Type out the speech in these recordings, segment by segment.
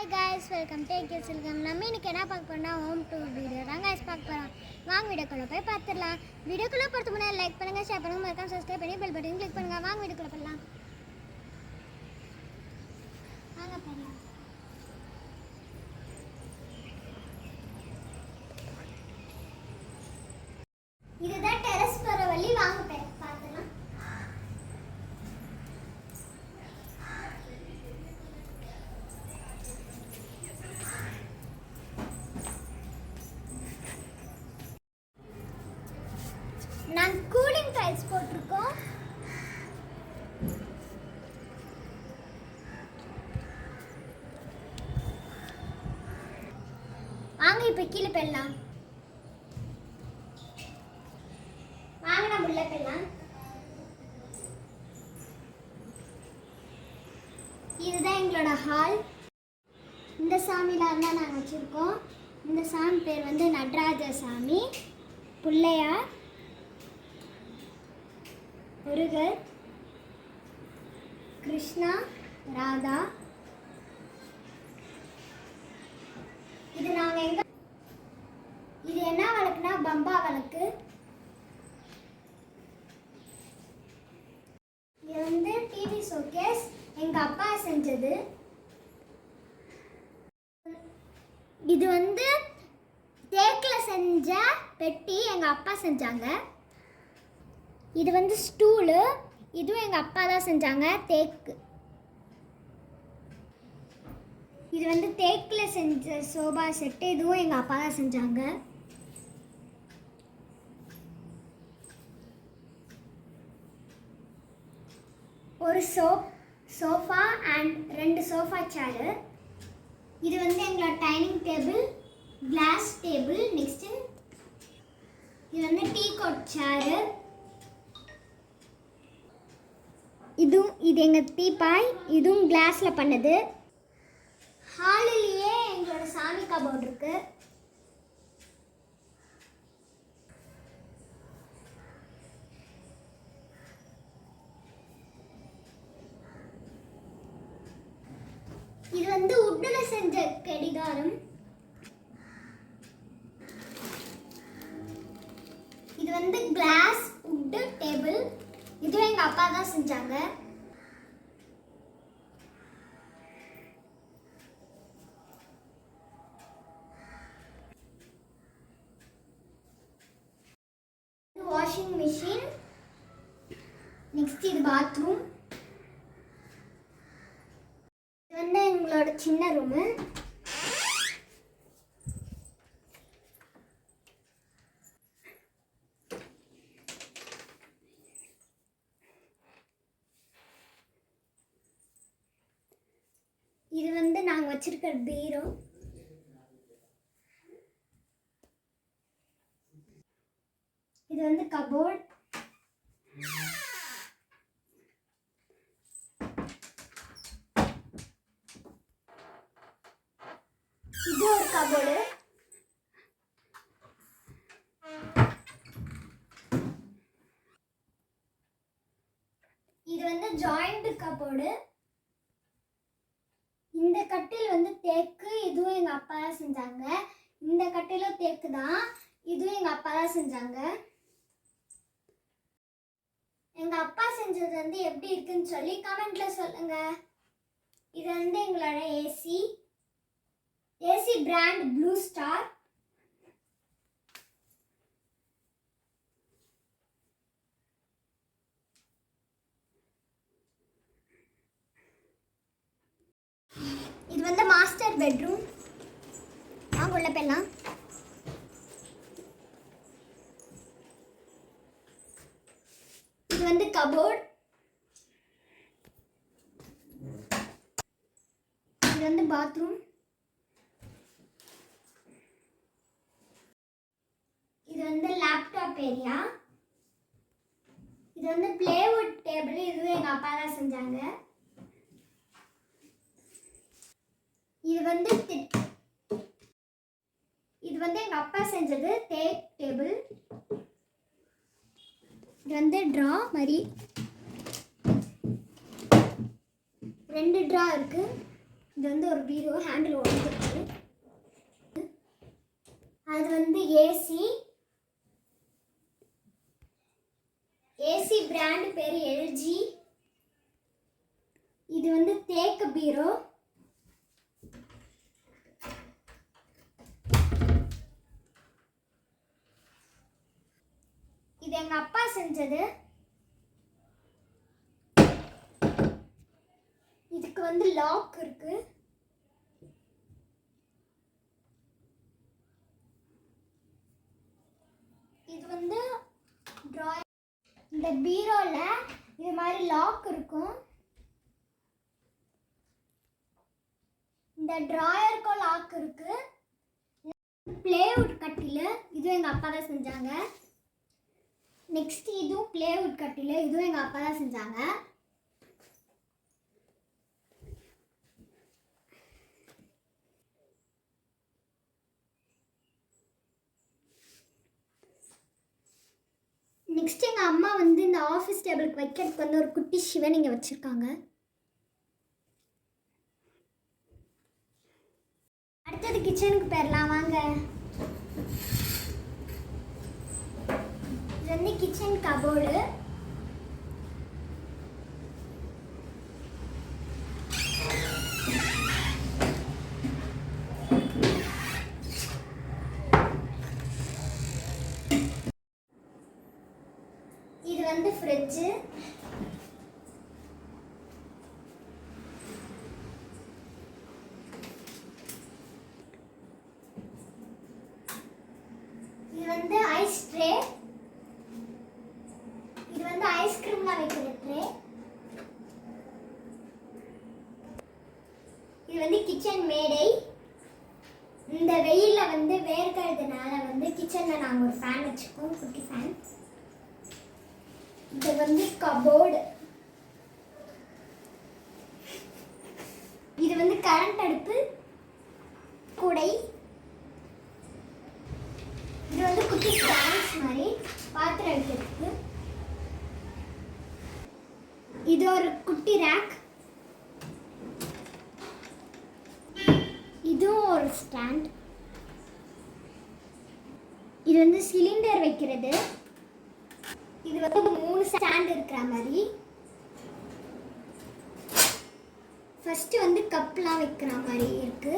Hi guys welcome take use welcome நம்ம இன்னைக்கு என்ன பார்க்க போறோம்னா ஹோம் டூர் வீடியோ தான் காய்ஸ் பார்க்க போகிறோம் வாங்க வீடியோக்குள்ளே போய் பார்த்துடலாம். வீடியோக்குள்ளே போகிறது முன்னாடி லைக் பண்ணுங்கள் ஷேர் பண்ணுங்கள் மறக்காம சப்ஸ்கிரைப் பண்ணி பெல் பட்டன் கிளிக் பண்ணுங்கள் வாங்க வீடியோக்குள்ளே போடலாம் வாங்க இப்போ கீழே போயிடலாம். வாங்க நம்ம உள்ள போயிடலாம். இதுதான் எங்களோட ஹால் இந்த சாமிலாம் தான் நாங்கள் வச்சுருக்கோம். இந்த சாமி பேர் வந்து நடராஜ சாமி. பிள்ளையார். முருகர். கிருஷ்ணா. ராதா. இது நாங்கள் எங்க என்ன வழக்குனா பம்பா வழக்கு. இது வந்து டிவி ஷோகேஸ் எங்கள் அப்பா செஞ்சது. இது வந்து தேக்கில் செஞ்ச பெட்டி எங்கள் அப்பா செஞ்சாங்க. இது வந்து ஸ்டூலு இதுவும் எங்கள் அப்பா தான் செஞ்சாங்க தேக்கு. இது வந்து தேக்கில் செஞ்ச சோபா செட்டு இதுவும் எங்கள் அப்பா தான் செஞ்சாங்க. ஒரு சோப் சோஃபா அண்ட் ரெண்டு சோஃபா சேரு இது வந்து எங்களோட dining table glass table next இது வந்து டீ கோட் சேரு இதுவும் இது எங்கள் தீப்பாய் இதுவும் கிளாஸில் பண்ணது. ஹாலிலேயே எங்களோட சாமி கபோர்ட் இருக்குது இது வந்து உட்டில் செஞ்ச கடிகாரம். இது வந்து கிளாஸ் உட்டு டேபிள் இதுவும் எங்கள் அப்பா தான் செஞ்சாங்க. வாஷிங் மிஷின் நெக்ஸ்ட் இது பாத்ரூம் இது வந்து எங்களோட சின்ன ரூமு இது வந்து நாங்கள் வச்சிருக்கிற பீரோ. இது வந்து கபோர்ட் இது ஒரு கபோர்டு இது வந்து ஜாயிண்ட் கப்போர்டு இந்த கட்டில் வந்து தேக்கு இதுவும் எங்கள் அப்பா தான் செஞ்சாங்க. இந்த கட்டிலும் தேக்கு தான் இதுவும் எங்கள் அப்பா தான் செஞ்சாங்க. எங்கள் அப்பா செஞ்சது வந்து எப்படி இருக்குன்னு சொல்லி கமெண்ட்ல சொல்லுங்க. இது வந்து எங்களோட AC AC brand blue star இது வந்து மாஸ்டர் பெட்ரூம் வாங்க உள்ள போயிடலாம். இது வந்து கபோர்ட் இது வந்து பாத்ரூம் இது வந்து லேப்டாப் ஏரியா இது வந்து பிளேவுட் டேபிள் இதுவும் எங்கள் அப்பா தான் செஞ்சாங்க இது வந்து இது வந்து எங்க அப்பா செஞ்சது தேக் டேபிள். இது வந்து ட்ரா மாதிரி ரெண்டு ட்ரா இருக்கு. இது வந்து ஒரு பீரோ ஹேண்டில் ஒன்று அது வந்து ஏசி ஏசி பிராண்ட் பேர் எல்ஜி இது வந்து தேக்கு பீரோ இது எங்க அப்பா செஞ்சது? இதுக்கு வந்து லாக் இருக்கு. இது வந்து drawing இந்த பீரோல இது மாதிரி லாக் இருக்கும். இந்த டிராயருக்கும் லாக் இருக்கு. பிளேவுட் கட்டில். இது எங்கள் அப்பா தான் செஞ்சாங்க. நெக்ஸ்ட் இதுவும் பிளேவுட் கட்டில். இதுவும் எங்கள் அப்பா தான் செஞ்சாங்க. நெக்ஸ்ட் எங்கள் அம்மா வந்து இந்த ஆஃபீஸ் டேபிளுக்கு வைக்கிறதுக்கு வந்து ஒரு குட்டி சிவன் இங்கே வச்சுருக்காங்க. அடுத்தது கிச்சனுக்கு போயிடலாம் வாங்க. இது வந்து கிச்சன் கபோர்டு இது வந்து ஃப்ரிட்ஜு இது வந்து ஐஸ் ட்ரே இது வந்து ஐஸ்கிரீம்லாம் வைக்கிற ட்ரே இது வந்து கிச்சன் மேடை. இந்த வெயிலில் வந்து வேர்க்கிறதுனால வந்து கிச்சனில் நாங்கள் ஒரு ஃபேன் வச்சுக்கோம் குட்டி ஃபேன் இது வந்து கபோர்டு இது வந்து கரண்ட் அடுப்பு குடை. இது வந்து குட்டி ஸ்டாண்ட்ஸ் மாதிரி பாத்திரம் வைக்கிறதுக்கு. இது ஒரு குட்டி ரேக் இதுவும் ஒரு ஸ்டாண்ட் இது வந்து சிலிண்டர் வைக்கிறது. இது வந்து மூணு ஸ்டாண்ட் இருக்கிற மாதிரி. ஃபர்ஸ்ட் வந்து கப்லாம் வைக்கிற மாதிரி இருக்கு.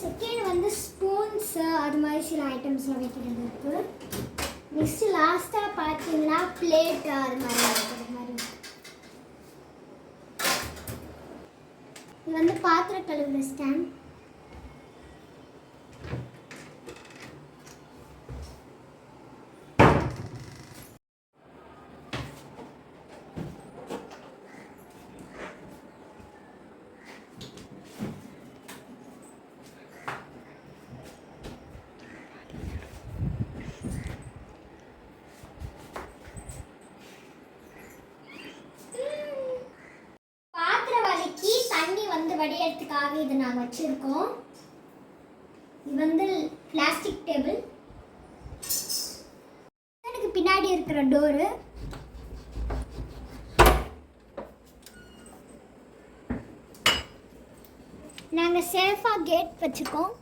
செகண்ட் வந்து ஸ்பூன்ஸ் அது மாதிரி சில ஐட்டம்ஸ்லாம் வைக்கிறது இருக்கு. நெக்ஸ்ட் லாஸ்ட்டாக பார்த்தீங்கன்னா பிளேட் அது மாதிரி வைக்கிறது மாதிரி இது வந்து பாத்திர கழுவுற ஸ்டாண்ட் பாத்திர வலிக்கு வடிகிறதுக்காக இதை நாங்கள் வச்சுருக்கோம். இது வந்து பிளாஸ்டிக் டேபிள் எனக்கு பின்னாடி இருக்கிற டோரு நாங்கள் சேஃபாக கேட் வச்சுருக்கோம்